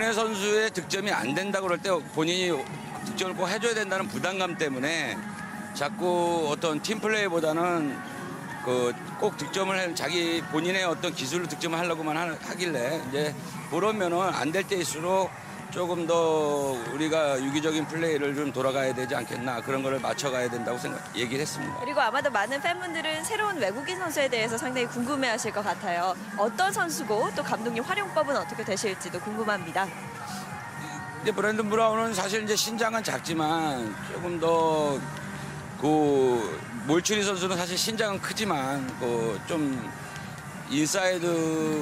국내 선수의 득점이 안 된다 그럴 때 본인이 득점을 꼭 해줘야 된다는 부담감 때문에 자꾸 어떤 팀 플레이보다는 그 꼭 득점을 해 자기 본인의 어떤 기술로 득점을 하려고만 하- 하길래 이제 그러면은 안 될 때일수록 조금 더 우리가 유기적인 플레이를 좀 돌아가야 되지 않겠나 그런 거를 맞춰가야 된다고 생각 얘기를 했습니다. 그리고 아마도 많은 팬분들은 새로운 외국인 선수에 대해서 상당히 궁금해하실 것 같아요. 어떤 선수고 또 감독님 활용법은 어떻게 되실지도 궁금합니다. 이제 브랜든 브라운은 사실 이제 신장은 작지만 조금 더 그 몰추리 선수는 사실 신장은 크지만 그좀 인사이드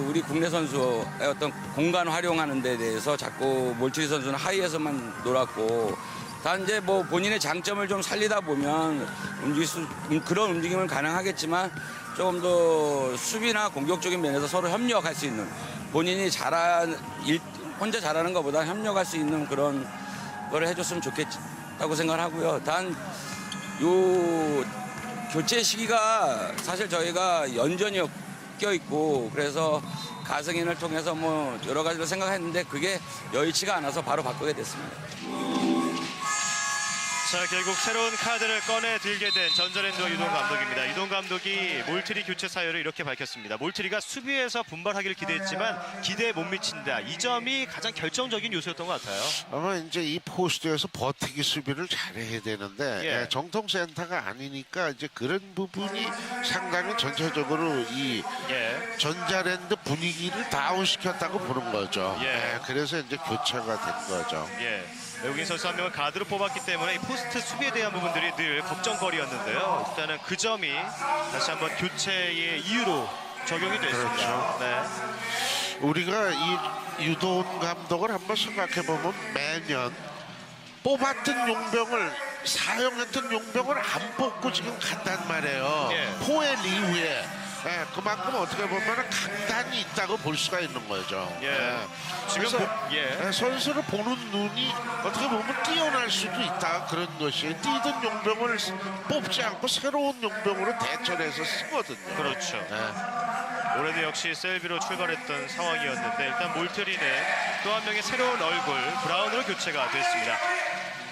우리 국내 선수의 어떤 공간 활용하는 데 대해서 자꾸 몰추리 선수는 하이에서만 놀았고 단 이제 뭐 본인의 장점을 좀 살리다 보면 움직일 수 음, 그런 움직임은 가능하겠지만 조금 더 수비나 공격적인 면에서 서로 협력할 수 있는 본인이 잘한 일 혼자 잘하는 것보다 협력할 수 있는 그런 거를 해줬으면 좋겠다고 생각을 하고요. 단 요 교체 시기가 사실 저희가 연전이 껴 있고 그래서 가승인을 통해서 뭐 여러 가지로 생각했는데 그게 여의치가 않아서 바로 바꾸게 됐습니다. 자 결국 새로운 카드를 꺼내 들게 된 전자랜드와 유동 감독입니다. 유동 감독이 몰트리 교체 사유를 이렇게 밝혔습니다. 몰트리가 수비에서 분발하기를 기대했지만 기대에 못 미친다. 이 점이 가장 결정적인 요소였던 것 같아요. 아마 이제 이 포스트에서 버티기 수비를 잘해야 되는데 예. 예, 정통 센터가 아니니까 이제 그런 부분이 상당히 전체적으로 이 예. 전자랜드 분위기를 다운시켰다고 보는 거죠. 예. 예, 그래서 이제 교체가 된 거죠. 예. 외국인 선수 한 명을 가드로 뽑았기 때문에 이 포스트 수비에 대한 부분들이 늘 걱정거리였는데요. 일단은 그 점이 다시 한번 교체의 이유로 적용이 됐습니다. 그렇죠. 네. 우리가 이 유도훈 감독을 한번 생각해 보면 매년 뽑았던 용병을 사용했던 용병을 안 뽑고 지금 간단 말이에요. 예. 포엘 이후에 예, 그만큼 어떻게 보면 강단이 있다고 볼 수가 있는 거죠. 예. 지금 그래서 보- 예. 예, 선수를 보는 눈이 어떻게 보면 뛰어날 수도 있다 그런 것이 뛰던 용병을 뽑지 않고 새로운 용병으로 대처를 해서 쓰거든요. 그렇죠. 예. 올해도 역시 셀비로 출발했던 상황이었는데 일단 몰트리는 또한 명의 새로운 얼굴 브라운으로 교체가 됐습니다.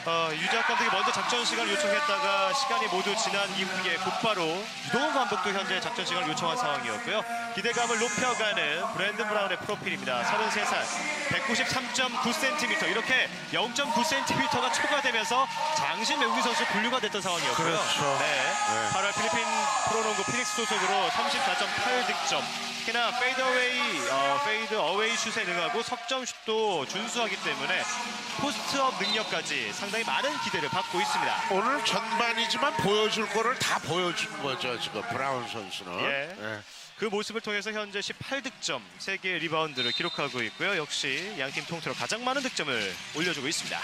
어, 유재학 감독이 먼저 작전 시간을 요청했다가 시간이 모두 지난 이후에 곧바로 유동훈 감독도 현재 작전 시간을 요청한 상황이었고요. 기대감을 높여가는 브랜든 브라운의 프로필입니다. 33살, 193.9cm 이렇게 0.9cm가 초과되면서 장신 외국인 선수 분류가 됐던 상황이었고요. 그렇죠. 네. 네. 8월 필리핀 프로농구 피닉스 소속으로 34.8득점. 특히나 페이드어웨이, 어, 페이드 어웨이 슛에 능하고 석점 슛도 준수하기 때문에 포스트업 능력까지 상당히 많은 기대를 받고 있습니다. 오늘 전반이지만 보여줄 거를 다 보여준 거죠 지금 브라운 선수는. 예. 예. 그 모습을 통해서 현재 18득점, 3개의 리바운드를 기록하고 있고요. 역시 양팀 통틀어 가장 많은 득점을 올려주고 있습니다.